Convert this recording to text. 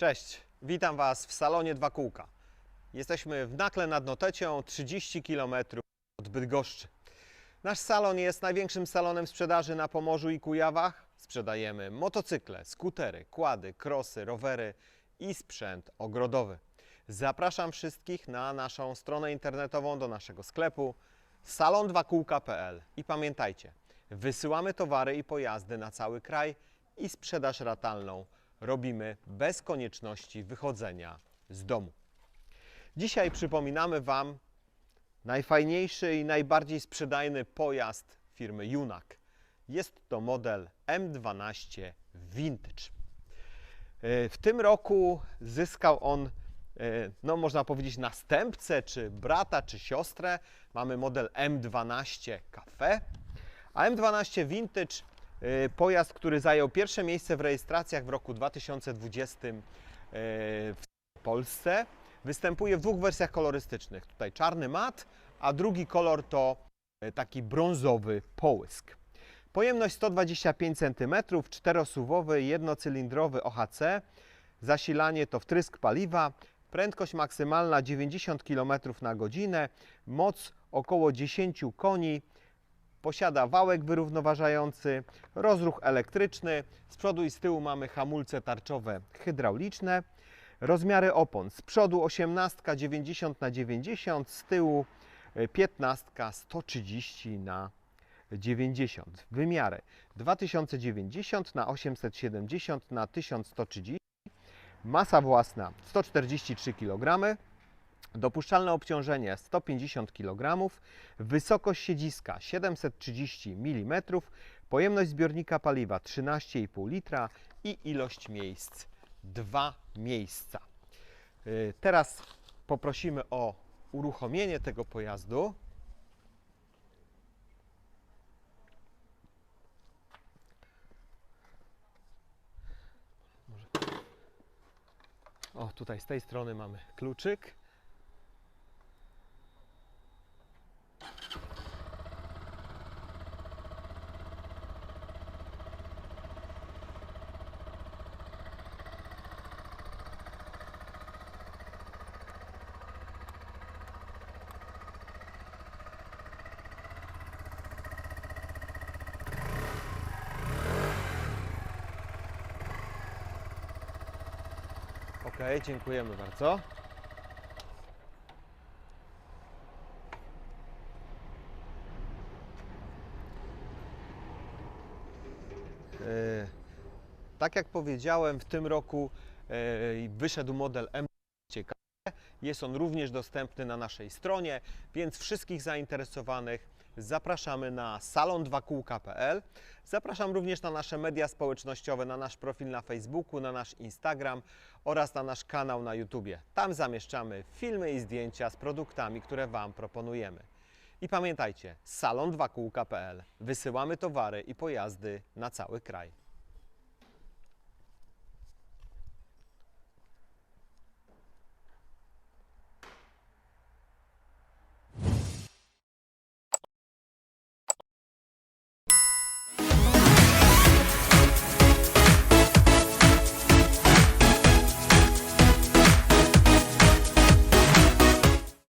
Cześć, witam Was w salonie Dwa Kółka. Jesteśmy w Nakle nad Notecią, 30 km od Bydgoszczy. Nasz salon jest największym salonem sprzedaży na Pomorzu i Kujawach. Sprzedajemy motocykle, skutery, kłady, krosy, rowery i sprzęt ogrodowy. Zapraszam wszystkich na naszą stronę internetową, do naszego sklepu salon2kółka.pl i pamiętajcie, wysyłamy towary i pojazdy na cały kraj i sprzedaż ratalną robimy bez konieczności wychodzenia z domu. Dzisiaj przypominamy Wam najfajniejszy i najbardziej sprzedajny pojazd firmy Junak. Jest to model M12 Vintage. E, W tym roku zyskał on, e, no można powiedzieć, następcę, czy brata, czy siostrę. Mamy model M12 Cafe, a M12 Vintage, pojazd, który zajął pierwsze miejsce w rejestracjach w roku 2020 e, w Polsce, występuje w dwóch wersjach kolorystycznych. Tutaj czarny mat, a drugi kolor to e, taki brązowy połysk. Pojemność 125 cm, czterosuwowy, jednocylindrowy OHC, zasilanie to wtrysk paliwa, prędkość maksymalna 90 km na godzinę, moc około 10 koni, posiada wałek wyrównoważający, rozruch elektryczny, z przodu i z tyłu mamy hamulce tarczowe hydrauliczne, rozmiary opon, z przodu 18 90 na 90, z tyłu e, 15 130 na 90. Wymiary 2090 na 870 na 1130. Masa własna 143 kg. Dopuszczalne obciążenie 150 kg. Wysokość siedziska 730 mm. Pojemność zbiornika paliwa 13,5 litra i ilość miejsc 2 miejsca. Y, Teraz poprosimy o uruchomienie tego pojazdu. O, tutaj z tej strony mamy kluczyk. Dziękujemy bardzo. E, Tak jak powiedziałem, w tym roku e, wyszedł model M. Jest on również dostępny na naszej stronie, więc wszystkich zainteresowanych zapraszamy na salon2kółka.pl. Zapraszam również na nasze media społecznościowe, na nasz profil na Facebooku, na nasz Instagram oraz na nasz kanał na YouTubie. Tam zamieszczamy filmy i zdjęcia z produktami, które Wam proponujemy. I pamiętajcie, salon2kółka.pl. Wysyłamy towary i pojazdy na cały kraj.